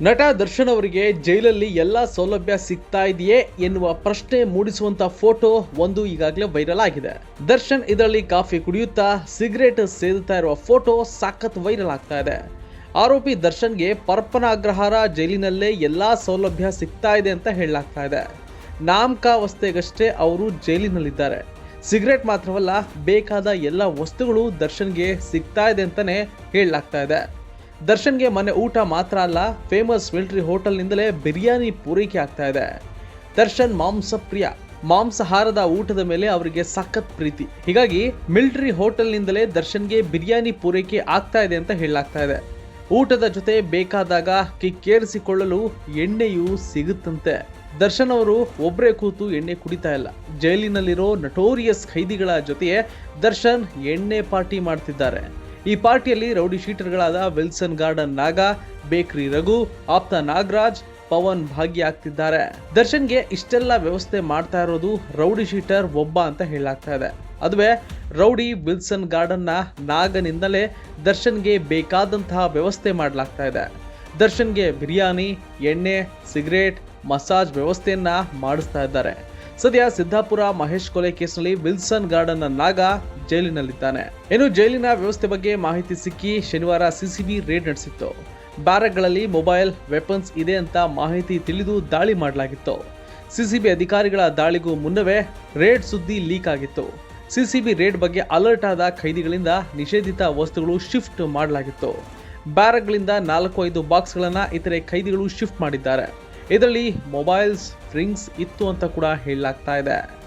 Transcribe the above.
ನಟ ದರ್ಶನ್ ಅವರಿಗೆ ಜೈಲಲ್ಲಿ ಎಲ್ಲ ಸೌಲಭ್ಯ ಸಿಗ್ತಾ ಇದೆಯೇ ಎನ್ನುವ ಪ್ರಶ್ನೆ ಮೂಡಿಸುವಂತ ಫೋಟೋ ಒಂದು ಈಗಾಗಲೇ ವೈರಲ್ ಆಗಿದೆ. ದರ್ಶನ್ ಇದರಲ್ಲಿ ಕಾಫಿ ಕುಡಿಯುತ್ತಾ, ಸಿಗರೇಟ್ ಸೇದುತ್ತಾ ಇರುವ ಫೋಟೋ ಸಾಕತ್ ವೈರಲ್ ಆಗ್ತಾ ಇದೆ. ಆರೋಪಿ ದರ್ಶನ್ಗೆ ಪರಪ್ಪನ ಅಗ್ರಹಾರ ಜೈಲಿನಲ್ಲೇ ಎಲ್ಲಾ ಸೌಲಭ್ಯ ಸಿಗ್ತಾ ಇದೆ ಅಂತ ಹೇಳಲಾಗ್ತಾ ಇದೆ. ನಾಮಕಾವಸ್ಥೆಗಷ್ಟೇ ಅವರು ಜೈಲಿನಲ್ಲಿದ್ದಾರೆ. ಸಿಗರೇಟ್ ಮಾತ್ರವಲ್ಲ, ಬೇಕಾದ ಎಲ್ಲ ವಸ್ತುಗಳು ದರ್ಶನ್ಗೆ ಸಿಗ್ತಾ ಇದೆ ಅಂತಾನೆ ಹೇಳಲಾಗ್ತಾ ಇದೆ. ದರ್ಶನ್ಗೆ ಮನೆ ಊಟ ಮಾತ್ರ ಅಲ್ಲ ಫೇಮಸ್ ಮಿಲಿಟರಿ ಹೋಟೆಲ್ನಿಂದಲೇ ಬಿರಿಯಾನಿ ಪೂರೈಕೆ ಆಗ್ತಾ ಇದೆ. ದರ್ಶನ್ ಮಾಂಸ ಪ್ರಿಯ ಮಾಂಸಾಹಾರದ ಊಟದ ಮೇಲೆ ಅವರಿಗೆ ಸಖತ್ ಪ್ರೀತಿ. ಹೀಗಾಗಿ ಮಿಲಿಟರಿ ಹೋಟೆಲ್ನಿಂದಲೇ ದರ್ಶನ್ಗೆ ಬಿರಿಯಾನಿ ಪೂರೈಕೆ ಆಗ್ತಾ ಇದೆ ಅಂತ ಹೇಳಲಾಗ್ತಾ ಇದೆ. ಊಟದ ಜೊತೆ ಬೇಕಾದಾಗ ಕಿಕ್ಕೇರಿಸಿಕೊಳ್ಳಲು ಎಣ್ಣೆಯೂ ಸಿಗುತ್ತಂತೆ. ದರ್ಶನ್ ಅವರು ಒಬ್ಬರೇ ಕೂತು ಎಣ್ಣೆ ಕುಡಿತಾ ಇಲ್ಲ. ಜೈಲಿನಲ್ಲಿರೋ ನಟೋರಿಯಸ್ ಖೈದಿಗಳ ಜೊತೆಯೇ ದರ್ಶನ್ ಎಣ್ಣೆ ಪಾರ್ಟಿ ಮಾಡ್ತಿದ್ದಾರೆ. ಈ ಪಾರ್ಟಿಯಲ್ಲಿ rowdy ಶೀಟರ್ಗಳಾದ Wilson Garden Naga, bakery Raghu, ಆಪ್ತ ನಾಗರಾಜ್, ಪವನ್ ಭಾಗಿಯಾಗ್ತಿದ್ದಾರೆ. ದರ್ಶನ್ಗೆ ಇಷ್ಟೆಲ್ಲ ವ್ಯವಸ್ಥೆ ಮಾಡ್ತಾ ಇರೋದು ರೌಡಿ ಶೀಟರ್ ಒಬ್ಬ ಅಂತ ಹೇಳಲಾಗ್ತಾ ಇದೆ. ಅದುವೇ ರೌಡಿ ವಿಲ್ಸನ್ ಗಾರ್ಡನ್ನ ನಾಗನಿಂದಲೇ ದರ್ಶನ್ಗೆ ಬೇಕಾದಂತಹ ವ್ಯವಸ್ಥೆ ಮಾಡಲಾಗ್ತಾ ಇದೆ. ದರ್ಶನ್ಗೆ ಬಿರಿಯಾನಿ, ಎಣ್ಣೆ, ಸಿಗರೇಟ್, ಮಸಾಜ್ ವ್ಯವಸ್ಥೆಯನ್ನ ಮಾಡಿಸ್ತಾ ಇದ್ದಾರೆ. ಸದ್ಯ ಸಿದ್ದಾಪುರ ಮಹೇಶ್ ಕೊಲೆ ಕೇಸ್ನಲ್ಲಿ ವಿಲ್ಸನ್ ಗಾರ್ಡನ್ ನಾಗ ಜೈಲಿನಲ್ಲಿದ್ದಾನೆ. ಇನ್ನು ಜೈಲಿನ ವ್ಯವಸ್ಥೆ ಬಗ್ಗೆ ಮಾಹಿತಿ ಸಿಕ್ಕಿ ಶನಿವಾರ ಸಿಸಿಬಿ ರೇಡ್ ನಡೆಸಿತ್ತು. ಬ್ಯಾರಕ್ಗಳಲ್ಲಿ ಮೊಬೈಲ್ ವೆಪನ್ಸ್ ಇದೆ ಅಂತ ಮಾಹಿತಿ ತಿಳಿದು ದಾಳಿ ಮಾಡಲಾಗಿತ್ತು. ಸಿಸಿಬಿ ಅಧಿಕಾರಿಗಳ ದಾಳಿಗೂ ಮುನ್ನವೇ ರೇಡ್ ಸುದ್ದಿ ಲೀಕ್ ಆಗಿತ್ತು. ಸಿಸಿಬಿ ರೇಡ್ ಬಗ್ಗೆ ಅಲರ್ಟ್ ಆದ ಖೈದಿಗಳಿಂದ ನಿಷೇಧಿತ ವಸ್ತುಗಳು ಶಿಫ್ಟ್ ಮಾಡಲಾಗಿತ್ತು. ಬ್ಯಾರಕ್ಗಳಿಂದ ನಾಲ್ಕು ಐದು ಬಾಕ್ಸ್ಗಳನ್ನು ಇತರೆ ಖೈದಿಗಳು ಶಿಫ್ಟ್ ಮಾಡಿದ್ದಾರೆ. ಇದರಲ್ಲಿ ಮೊಬೈಲ್ಸ್ ಡ್ರಿಂಕ್ಸ್ ಇತ್ತು ಅಂತ ಕೂಡ ಹೇಳಲಾಗ್ತಾ ಇದೆ.